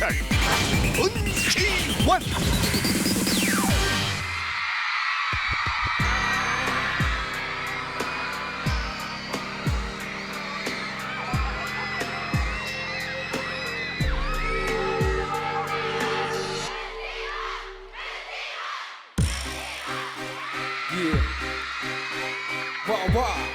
Action! Unchi one! Yeah. Wah wah.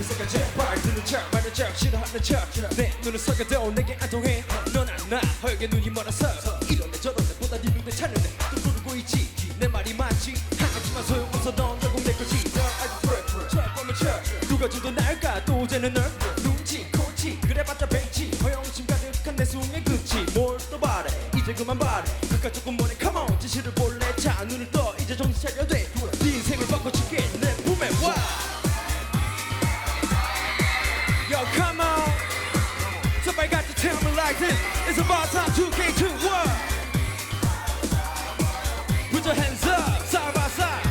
생각 제발 듣는 척 말는 척 싫어하는 척내 눈을 속여도 내게 안 통해 넌안나 허옇게 눈이 멀어서 이런데 저런데 보다 네 눈에 찾는데 또 부르고 있지 내 말이 맞지 하지만 소용없어 넌 결국 내 거지 널 아주 프레 척 보면 척 누가 줘도 나을까 또 쟤는 널 눈치 코치 그래봤자 벤치 허영심 가득한 내 숨에 그치 뭘또 바래 이제 그만 바래 그깟 조금 come on 지시를 볼래 자 눈을 떠 이제 정신 차려 돼네 인생을 바꿔 like this. It's about time to get to work. Put your hands up side by side.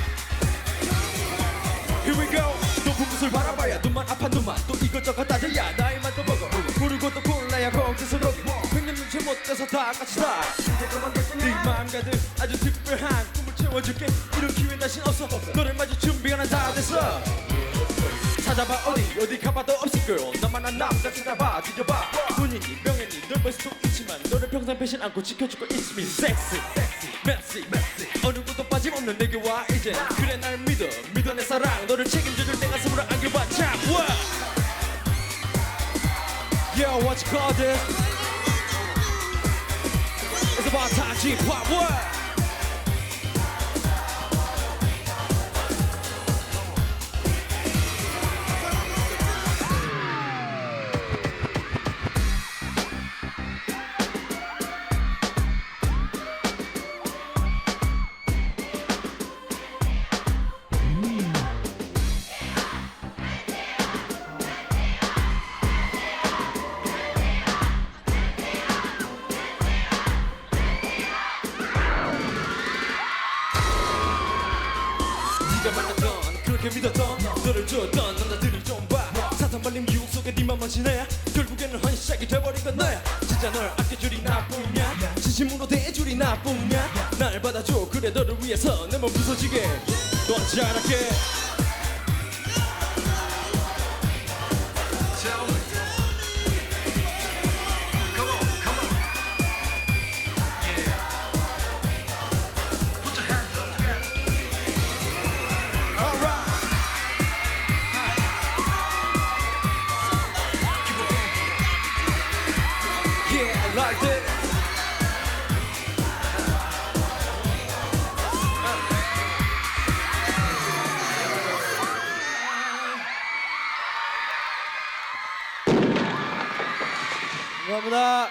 Here we go. 높은 곳을 바라봐야 눈만 아파 눈만. 또 이것저것 따져야 나이만 또 먹어 고르고 또 골라야 걱정스럽게 백년 눈치 못 떼서 다 같이 다 네 마음 가득 아주 특별한 꿈을 채워줄게. 이런 기회 다신 없어. 너를 맞을 준비가 난 다 됐어. 찾아봐 어디 어디 가봐도 없을 girl 너만한 남자 찾아봐. 뒤져봐. 본인이 평생 배신 않고 지켜줄 거 있으면 섹시 메시 어느 곳도 빠짐없는 내게 와 이제. 그래 날 믿어. 믿어 내 사랑. 너를 책임져줄 내 가슴으로 안겨봐. 자 what Yo what you call this? It's about time to pop what 네가 만났던 그렇게 믿었던 너를 줬던 남자들을 좀봐. 사탄 발림 유혹 속에 네 맘만 지내야 결국에는 헌시작이 돼버린 너야. 진짜 널 아껴줄이 나쁘냐? 진심으로 대해줄이 나쁘냐? 날 받아줘. 그래 너를 위해서 내 몸 부서지게. 넌 잘할게 감사합니다.